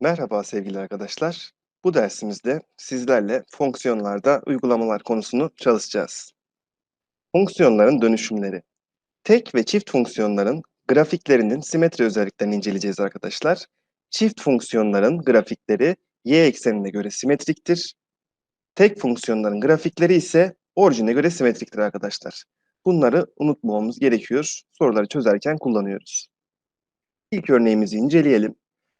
Merhaba sevgili arkadaşlar. Bu dersimizde sizlerle fonksiyonlarda uygulamalar konusunu çalışacağız. Fonksiyonların dönüşümleri. Tek ve çift fonksiyonların grafiklerinin simetri özelliklerini inceleyeceğiz arkadaşlar. Çift fonksiyonların grafikleri y eksenine göre simetriktir. Tek fonksiyonların grafikleri ise orijine göre simetriktir arkadaşlar. Bunları unutmamamız gerekiyor. Soruları çözerken kullanıyoruz. İlk örneğimizi inceleyelim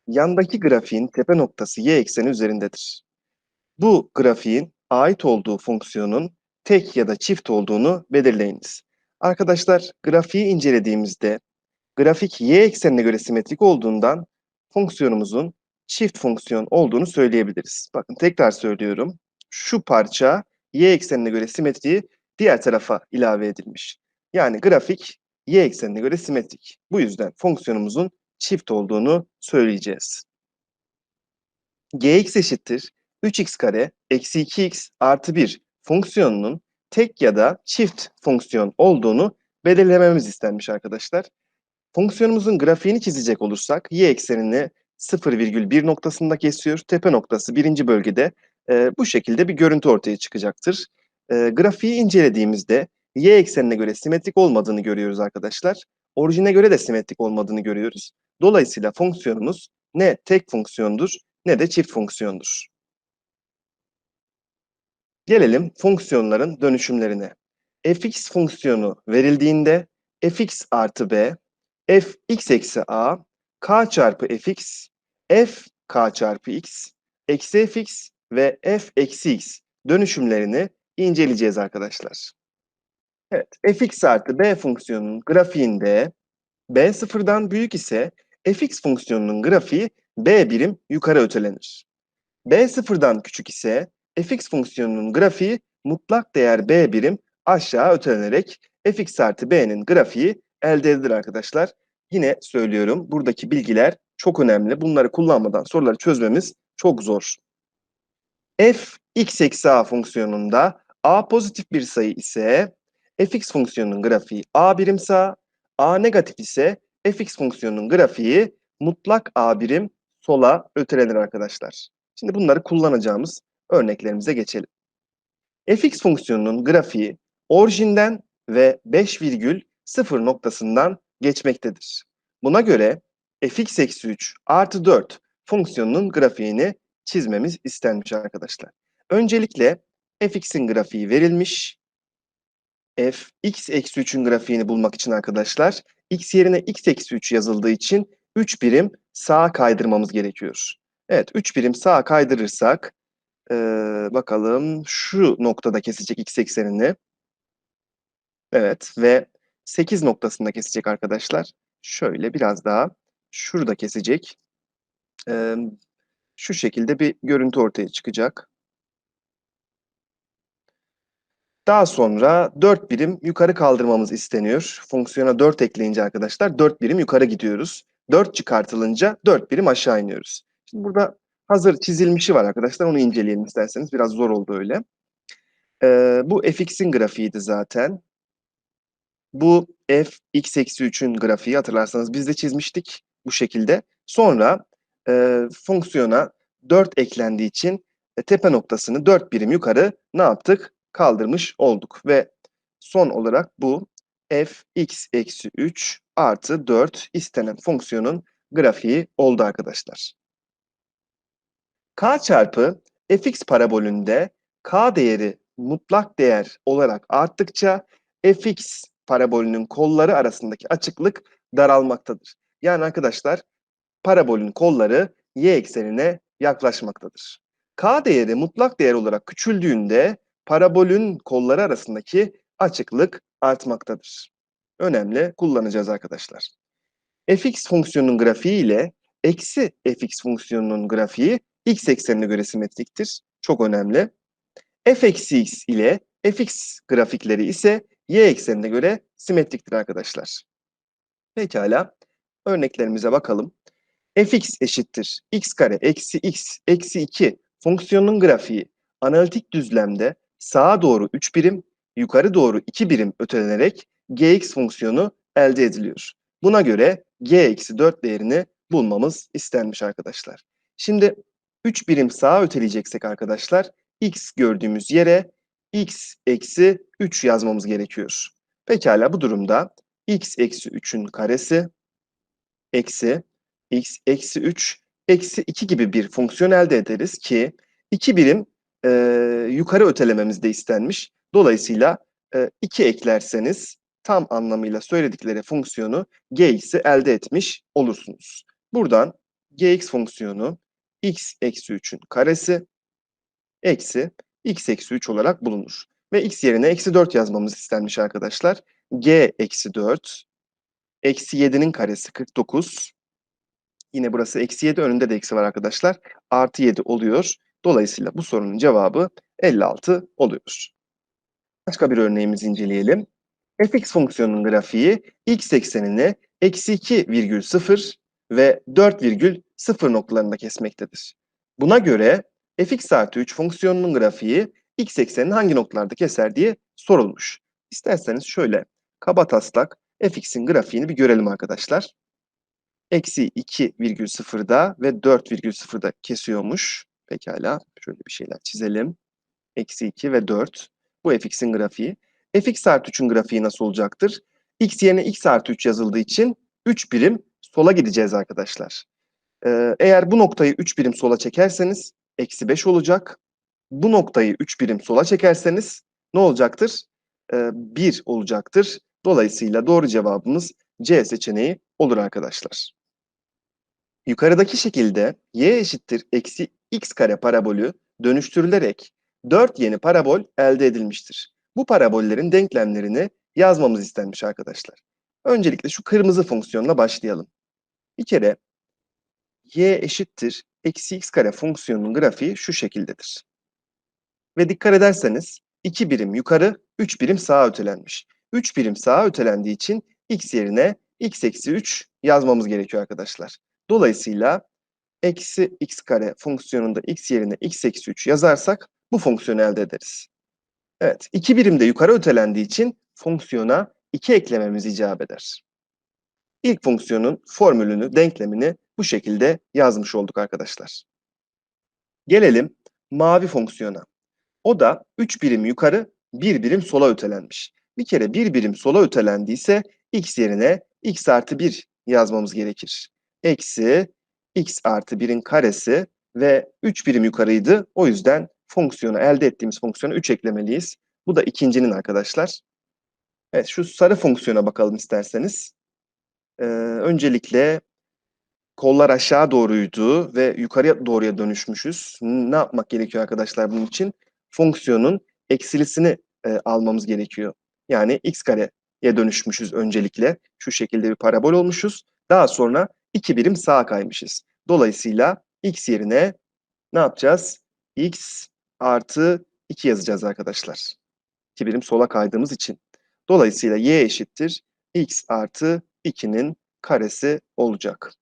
yandaki grafiğin tepe noktası y ekseni üzerindedir. Bu grafiğin ait olduğu fonksiyonun tek ya da çift olduğunu belirleyiniz. Arkadaşlar grafiği incelediğimizde grafik y eksenine göre simetrik olduğundan fonksiyonumuzun çift fonksiyon olduğunu söyleyebiliriz. Bakın tekrar söylüyorum. Şu parça y eksenine göre simetriği diğer tarafa ilave edilmiş. Yani grafik y eksenine göre simetrik. Bu yüzden fonksiyonumuzun çift olduğunu söyleyeceğiz. gx eşittir 3x kare eksi 2x artı 1 fonksiyonunun tek ya da çift fonksiyon olduğunu belirlememiz istenmiş arkadaşlar. Fonksiyonumuzun grafiğini çizecek olursak y eksenini 0,1 noktasında kesiyor. Tepe noktası birinci bölgede e, bu şekilde bir görüntü ortaya çıkacaktır. E, grafiği incelediğimizde y eksenine göre simetrik olmadığını görüyoruz arkadaşlar. Orijine göre de simetrik olmadığını görüyoruz. Dolayısıyla fonksiyonumuz ne tek fonksiyondur ne de çift fonksiyondur. Gelelim fonksiyonların dönüşümlerine. fx fonksiyonu verildiğinde fx artı b, fx eksi a, k çarpı fx, f k çarpı x, eksi fx ve f eksi x dönüşümlerini inceleyeceğiz arkadaşlar. Evet, fx artı b fonksiyonunun grafiğinde b sıfırdan büyük ise fx fonksiyonunun grafiği b birim yukarı ötelenir. b sıfırdan küçük ise fx fonksiyonunun grafiği mutlak değer b birim aşağı ötelenerek fx artı b'nin grafiği elde edilir arkadaşlar. Yine söylüyorum buradaki bilgiler çok önemli. Bunları kullanmadan soruları çözmemiz çok zor. f x eksi a fonksiyonunda a pozitif bir sayı ise fx fonksiyonunun grafiği a birim sağ, a negatif ise fx fonksiyonunun grafiği mutlak a birim sola ötelenir arkadaşlar. Şimdi bunları kullanacağımız örneklerimize geçelim. fx fonksiyonunun grafiği orijinden ve 5,0 noktasından geçmektedir. Buna göre fx eksi 3 artı 4 fonksiyonunun grafiğini çizmemiz istenmiş arkadaşlar. Öncelikle fx'in grafiği verilmiş. F x eksi 3'ün grafiğini bulmak için arkadaşlar x yerine x eksi 3 yazıldığı için 3 birim sağa kaydırmamız gerekiyor. Evet 3 birim sağa kaydırırsak ee, bakalım şu noktada kesecek x eksenini. Evet ve 8 noktasında kesecek arkadaşlar. Şöyle biraz daha şurada kesecek. Ee, şu şekilde bir görüntü ortaya çıkacak. Daha sonra 4 birim yukarı kaldırmamız isteniyor. Fonksiyona 4 ekleyince arkadaşlar 4 birim yukarı gidiyoruz. 4 çıkartılınca 4 birim aşağı iniyoruz. Şimdi burada hazır çizilmişi var arkadaşlar. Onu inceleyelim isterseniz. Biraz zor oldu öyle. Ee, bu fx'in grafiğiydi zaten. Bu f x eksi 3'ün grafiği hatırlarsanız biz de çizmiştik bu şekilde. Sonra e, fonksiyona 4 eklendiği için e, tepe noktasını 4 birim yukarı ne yaptık? Kaldırmış olduk. Ve son olarak bu f x eksi 3 artı 4 istenen fonksiyonun grafiği oldu arkadaşlar. k çarpı fx parabolünde k değeri mutlak değer olarak arttıkça fx parabolünün kolları arasındaki açıklık daralmaktadır. Yani arkadaşlar parabolün kolları y eksenine yaklaşmaktadır. K değeri mutlak değer olarak küçüldüğünde parabolün kolları arasındaki açıklık artmaktadır. Önemli kullanacağız arkadaşlar. fx fonksiyonunun grafiği ile eksi fx fonksiyonunun grafiği x eksenine göre simetriktir. Çok önemli. f eksi x ile fx grafikleri ise y eksenine göre simetriktir arkadaşlar. Pekala. Örneklerimize bakalım. fx eşittir x kare eksi x eksi 2 fonksiyonun grafiği analitik düzlemde sağa doğru 3 birim, yukarı doğru 2 birim ötelenerek gx fonksiyonu elde ediliyor. Buna göre g eksi 4 değerini bulmamız istenmiş arkadaşlar. Şimdi 3 birim sağa öteleyeceksek arkadaşlar x gördüğümüz yere x eksi 3 yazmamız gerekiyor. Pekala bu durumda x eksi 3'ün karesi eksi x eksi 3 eksi 2 gibi bir fonksiyon elde ederiz ki 2 birim e, yukarı ötelememiz de istenmiş. Dolayısıyla 2 eklerseniz tam anlamıyla söyledikleri fonksiyonu gx'i elde etmiş olursunuz. Buradan gx fonksiyonu x eksi 3'ün karesi eksi x eksi 3 olarak bulunur. Ve x yerine eksi 4 yazmamız istenmiş arkadaşlar. g eksi 4 eksi 7'nin karesi 49. Yine burası eksi 7 önünde de eksi var arkadaşlar. Artı 7 oluyor. Dolayısıyla bu sorunun cevabı 56 oluyor. Başka bir örneğimizi inceleyelim. fx fonksiyonunun grafiği x eksenini eksi 2,0 ve 4,0 noktalarında kesmektedir. Buna göre fx artı 3 fonksiyonunun grafiği x eksenini hangi noktalarda keser diye sorulmuş. İsterseniz şöyle kaba taslak fx'in grafiğini bir görelim arkadaşlar. Eksi 2,0'da ve 4,0'da kesiyormuş. Pekala şöyle bir şeyler çizelim. Eksi 2 ve 4. Bu fx'in grafiği. fx artı 3'ün grafiği nasıl olacaktır? x yerine x artı 3 yazıldığı için 3 birim sola gideceğiz arkadaşlar. Ee, eğer bu noktayı 3 birim sola çekerseniz eksi 5 olacak. Bu noktayı 3 birim sola çekerseniz ne olacaktır? Ee, 1 olacaktır. Dolayısıyla doğru cevabımız C seçeneği olur arkadaşlar. Yukarıdaki şekilde y eşittir eksi x kare parabolü dönüştürülerek 4 yeni parabol elde edilmiştir. Bu parabollerin denklemlerini yazmamız istenmiş arkadaşlar. Öncelikle şu kırmızı fonksiyonla başlayalım. Bir kere y eşittir eksi x kare fonksiyonunun grafiği şu şekildedir. Ve dikkat ederseniz 2 birim yukarı, 3 birim sağa ötelenmiş. 3 birim sağa ötelendiği için x yerine x eksi 3 yazmamız gerekiyor arkadaşlar. Dolayısıyla eksi x kare fonksiyonunda x yerine x eksi 3 yazarsak bu fonksiyonu elde ederiz. Evet, 2 birim de yukarı ötelendiği için fonksiyona 2 eklememiz icap eder. İlk fonksiyonun formülünü, denklemini bu şekilde yazmış olduk arkadaşlar. Gelelim mavi fonksiyona. O da 3 birim yukarı, 1 birim sola ötelenmiş. Bir kere 1 birim sola ötelendiyse x yerine x artı 1 yazmamız gerekir. Eksi x artı 1'in karesi ve 3 birim yukarıydı. O yüzden fonksiyonu elde ettiğimiz fonksiyona 3 eklemeliyiz. Bu da ikincinin arkadaşlar. Evet şu sarı fonksiyona bakalım isterseniz. Ee, öncelikle kollar aşağı doğruydu ve yukarıya doğruya dönüşmüşüz. Ne yapmak gerekiyor arkadaşlar bunun için? Fonksiyonun eksilisini e, almamız gerekiyor. Yani x kareye dönüşmüşüz öncelikle. Şu şekilde bir parabol olmuşuz. Daha sonra iki birim sağa kaymışız. Dolayısıyla x yerine ne yapacağız? x artı 2 yazacağız arkadaşlar. İki birim sola kaydığımız için. Dolayısıyla y eşittir x artı 2'nin karesi olacak.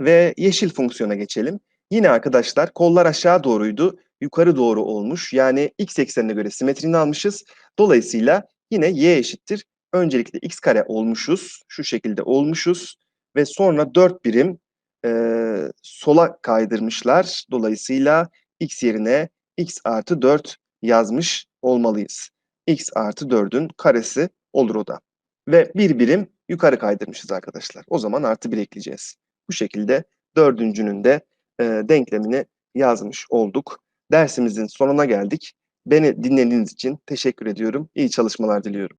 Ve yeşil fonksiyona geçelim. Yine arkadaşlar kollar aşağı doğruydu. Yukarı doğru olmuş. Yani x eksenine göre simetrini almışız. Dolayısıyla yine y eşittir. Öncelikle x kare olmuşuz. Şu şekilde olmuşuz. Ve sonra 4 birim e, sola kaydırmışlar. Dolayısıyla x yerine x artı 4 yazmış olmalıyız. x artı 4'ün karesi olur o da. Ve bir birim yukarı kaydırmışız arkadaşlar. O zaman artı 1 ekleyeceğiz. Bu şekilde dördüncünün de e, denklemini yazmış olduk. Dersimizin sonuna geldik. Beni dinlediğiniz için teşekkür ediyorum. İyi çalışmalar diliyorum.